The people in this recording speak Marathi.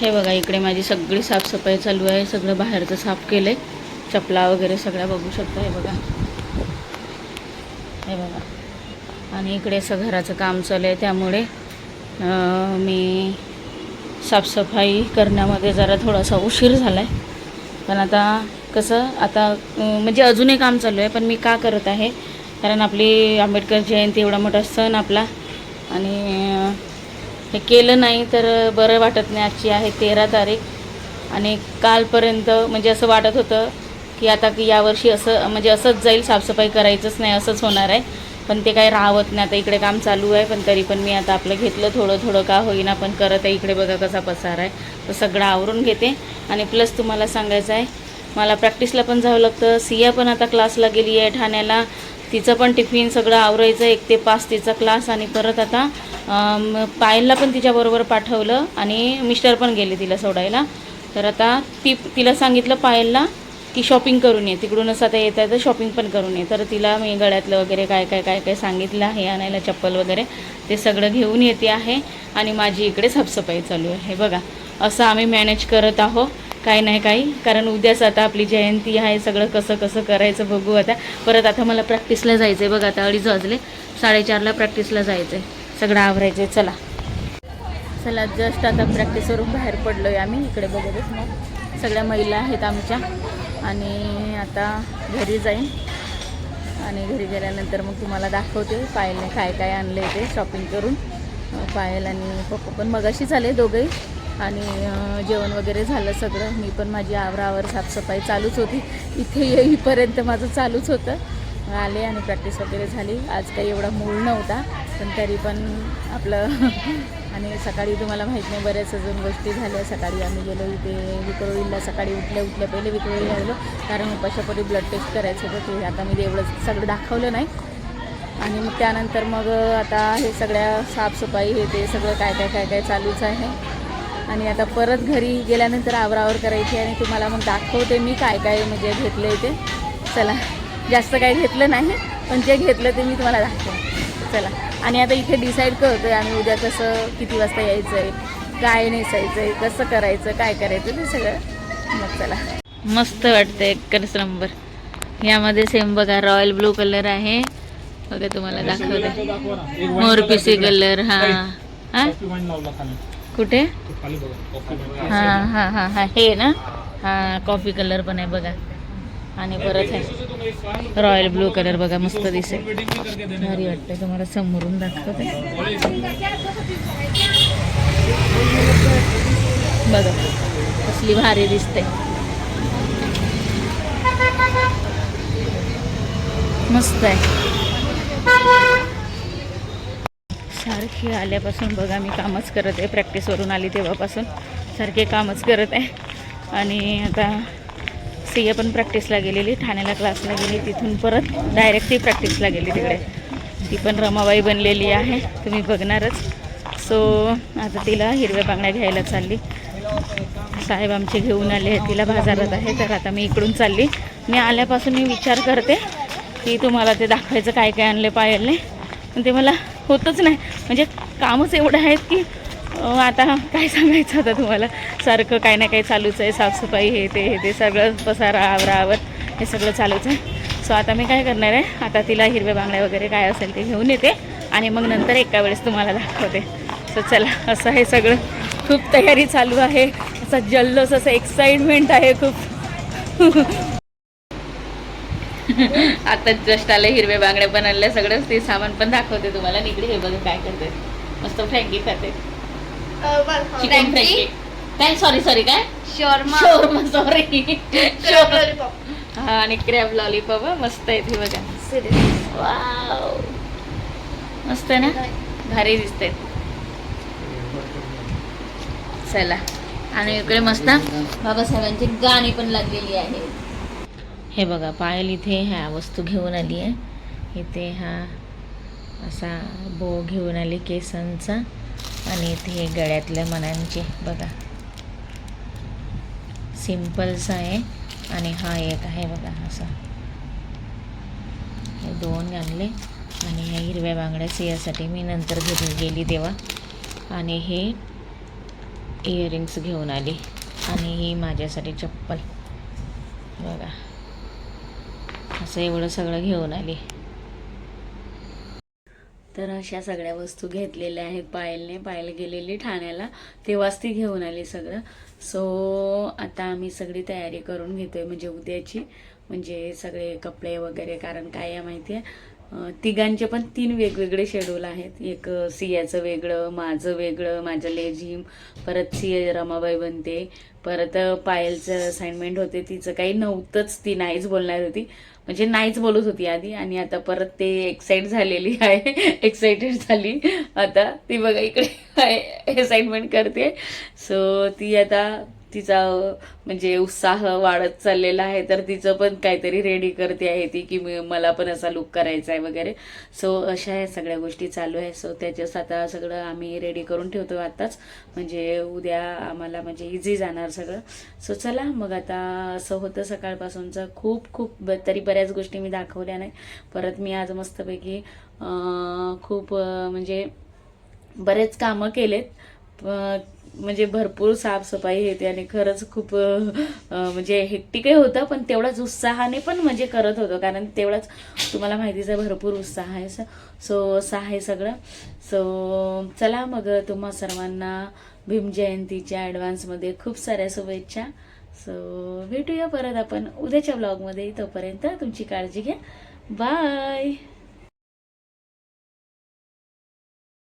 हे बघा इकडे माझी सगळी साफसफाई चालू आहे. सगळं बाहेरचं साफ केलं आहे चपला वगैरे सगळ्या बघू शकता हे बघा. हे बघा. आणि इकडे असं घराचं काम चालू आहे. त्यामुळे मी साफसफाई करण्यामध्ये जरा थोडासा उशीर झाला आहे पण आता कसं आता म्हणजे अजूनही काम चालू आहे. पण मी का करत आहे? कारण आपली आंबेडकर जयंती एवढा मोठा सण आपला. आणि हे केलं नाही तर बरं वाटत नाही. आजची आहे तेरा तारीख. आणि कालपर्यंत म्हणजे असं वाटत होतं की आता की यावर्षी असं म्हणजे असंच जाईल साफसफाई करायचंच नाही असंच होणार आहे. पण ते काही राहत नाही. आता इकडे काम चालू आहे पण तरी पण मी आता आपलं घेतलं. थोडं थोडं का होईना पण करत आहे. इकडे बघा कसा पसार आहे. तर सगळं आवरून घेते. आणि प्लस तुम्हाला सांगायचं आहे मला प्रॅक्टिसला पण जावं लागतं. सिया पण आता क्लासला गेली आहे ठाण्याला. तिचं पण टिफिन सगळं आवरायचं एक ते पाच तिचा क्लास आणि परत आता पायलला पण तिच्याबरोबर पाठवलं आणि मिस्टर पण गेले तिला सोडायला. तर आता ती तिला सांगितलं पायलला की शॉपिंग करून ये तिकडूनच आता येत आहे तर शॉपिंग पण करून ये. तर तिला मी गळ्यातलं वगैरे काय काय काय काय सांगितलं आहे आणायला चप्पल वगैरे ते सगळं घेऊन येते आहे. आणि माझी इकडे साफसफाई चालू आहे. बघा असं आम्ही मॅनेज करत आहो काय नाही काही. कारण उद्याच आता आपली जयंती आहे सगळं कसं कसं करायचं बघू आता. परत आता मला प्रॅक्टिसला जायचं आहे बघ आता अडीच वाजले. साडेचारला प्रॅक्टिसला जायचं आहे सगळं आवरायचं आहे चला. चला जस्ट आता प्रॅक्टिसवरून बाहेर पडलो आहे आम्ही. इकडे बघतच मग. सगळ्या महिला आहेत आमच्या. आणि आता घरी जाईन. आणि घरी गेल्यानंतर मग तुम्हाला दाखवते पायलने काय काय आणलं आहे ते शॉपिंग करून. पायल आणि पप्पा पण मगाशी झाले दोघंही. आणि जेवण वगैरे झालं सगळं. मी पण माझी आवरावर साफसफाई चालूच होती. इथे येईपर्यंत माझं चालूच होतं. आले आणि प्रॅक्टिस वगैरे झाली. आज काही एवढा मूळ नव्हता पण तरी पण आपलं आणि सकाळी तुम्हाला माहीत नाही बऱ्याच अजून गोष्टी झाल्या. सकाळी आम्ही गेलो इथे विक्रोळीला. सकाळी उठल्या उठल्या पहिले विक्रोळीला गेलो कारण उपाशापोटी ब्लड टेस्ट करायचं होतं. ते आता मी एवढं सगळं दाखवलं नाही. आणि मग त्यानंतर मग आता हे सगळ्या साफसफाई हे ते सगळं काय काय काय काय चालूच आहे. आणि आता परत घरी गेल्यानंतर आवरावर करायची आणि तुम्हाला मग दाखवते मी काय काय म्हणजे घेतलं आहे ते. चला जास्त काही घेतलं नाही पण जे घेतलं ते मी तुम्हाला दाखवेन चला आणि आता इथे डिसाईड करतो आहे आम्ही उद्या कसं किती वाजता यायचं आहे काय नेसायचं आहे कसं करायचं काय करायचं ते सगळं. मग चला. मस्त वाटतं एकच नंबर. यामध्ये सेम बघा रॉयल ब्लू कलर आहे. बघा तुम्हाला दाखवते. मोरपिसी कलर हा. हा? कुठे? हा हा हा हा हे ना? हा कॉफी कलर पण आहे बघा. आणि परत आहे. रॉयल ब्लू कलर बघा मस्त दिसेल. भारी वाटतं तुम्हाला समोरून दाखवते. बघा कसली भारी दिसते. मस्त आहे. सारखी आल्यापासून बघा मी कामच करत आहे. प्रॅक्टिसवरून आली तेव्हापासून. सारखे कामच करत आहे. आणि आता सिया पण प्रॅक्टिसला गेलेली ठाण्याला क्लासला गेली. तिथून परत डायरेक्ट ती प्रॅक्टिसला गेली तिकडे. ती पण रमाबाई बनलेली आहे. तुम्ही बघणारच. सो आता तिला हिरव्या बांगड्या घ्यायला चालली. साहेब आमचे घेऊन आले आहेत. तिला बाजारात आहे. तर आता मी इकडून चालली. मी आल्यापासून मी विचार करते की तुम्हाला ते दाखवायचं काय काय आणले पायलने पण ते मला होतच नाही. म्हणजे कामच एवढं आहेत की आता काय सांगायचं आता तुम्हाला? सारखं काय ना काही चालूच आहे. साफसफाई हे ते हे ते सगळं पसारा आवरावर हे सगळं चालूच आहे. सो आता मी काय करणार आहे? आता तिला हिरव्या बांगड्या वगैरे काय असेल ते घेऊन येते आणि मग नंतर एका वेळेस तुम्हाला दाखवते. सो चला असं आहे सगळं खूप तयारी चालू आहे. असा जल्लोष असं एक्साइटमेंट आहे खूप. आता जस्ट आले हिरव्या बांगड्या पण आणल्या सगळं ते सामान पण दाखवते तुम्हाला. इकडे हे बघा काय करते. मस्त फ्रँकी खाते. Chicken frankie. काय? सॉरी सॉरी काय? शॉर्मा. शोरमा सॉरी हा आणि क्रॅब लॉलीपॉप मस्त आहे ती बघा. वाव मस्त आहे ना? भारी दिसते चला. आणि इकडे मस्त. बाबासाहेबांची गाणी पण लागलेली आहे हे बघा पायल इथे ह्या वस्तू घेऊन आली आहे. इथे हा असा बो घेऊन आली केसांचा आणि इथे हे गळ्यातल्या मनांचे बघा. सिम्पलचा आहे आणि हा एक आहे बघा असा. हे दोन आणले आणि ह्या हिरव्या बांगड्या सियासाठी मी नंतर घेऊन गेली तेव्हा. आणि हे इयरिंग्स घेऊन आली आणि ही माझ्यासाठी चप्पल. बघा. असं एवढं सगळं घेऊन आली. तर अशा सगळ्या वस्तू घेतलेल्या आहेत पायलने. पायल गेलेली ठाण्याला तेव्हाच ती घेऊन आली सगळं. सो आता आम्ही सगळी तयारी करून घेतोय म्हणजे उद्याची. म्हणजे सगळे कपडे वगैरे कारण काय आहे माहिती आहे तिघांचे पण तीन वेगवेगळे शेड्यूल आहेत. एक सियाचं वेगळं माझं वेगळं माझं लेझिम परत सिया रमाबाई बनते. परत पायलचं असाइनमेंट होते. तिचं काही नव्हतंच ती नाहीच बोलणार होती. म्हणजे नाहीच बोलत होती आधी आणि आता परत ते एक्साइट झालेली आहे. एक्साइटेड झाली. आता ती बघा इकडे एक्साइटमेंट करते. सो ती आता तिचा म्हणजे उत्साह वाढत चाललेला आहे तर तिचं पण काहीतरी रेडी करते आहे ती की मी- मला पण असा लुक करायचा आहे वगैरे. सो अशा ह्या सगळ्या गोष्टी चालू आहे. सो त्याच्यास आता सगळं आम्ही रेडी करून ठेवतो आत्ताच. म्हणजे उद्या आम्हाला म्हणजे इझी जाणार सगळं. सो चला मग आता असं होतं सकाळपासूनचं. खूप खूप ब- तरी बऱ्याच गोष्टी मी दाखवल्या नाही. परत मी आज मस्तपैकी खूप म्हणजे बरेच कामं केलेत. म्हणजे भरपूर साफसफाई येते आणि खरंच खूप म्हणजे हेक्टिकही होतं पण तेवढाच उत्साहाने पण म्हणजे करत होतो. कारण तेवढाच तुम्हाला माहितीच आहे भरपूर उत्साह आहे. सो असं आहे सगळं. सो चला मग तुम्हा सर्वांना भीम जयंतीच्या ॲडव्हान्समध्ये खूप साऱ्या शुभेच्छा. सो भेटूया परत आपण उद्याच्या ब्लॉगमध्ये तोपर्यंत तुमची काळजी घ्या. बाय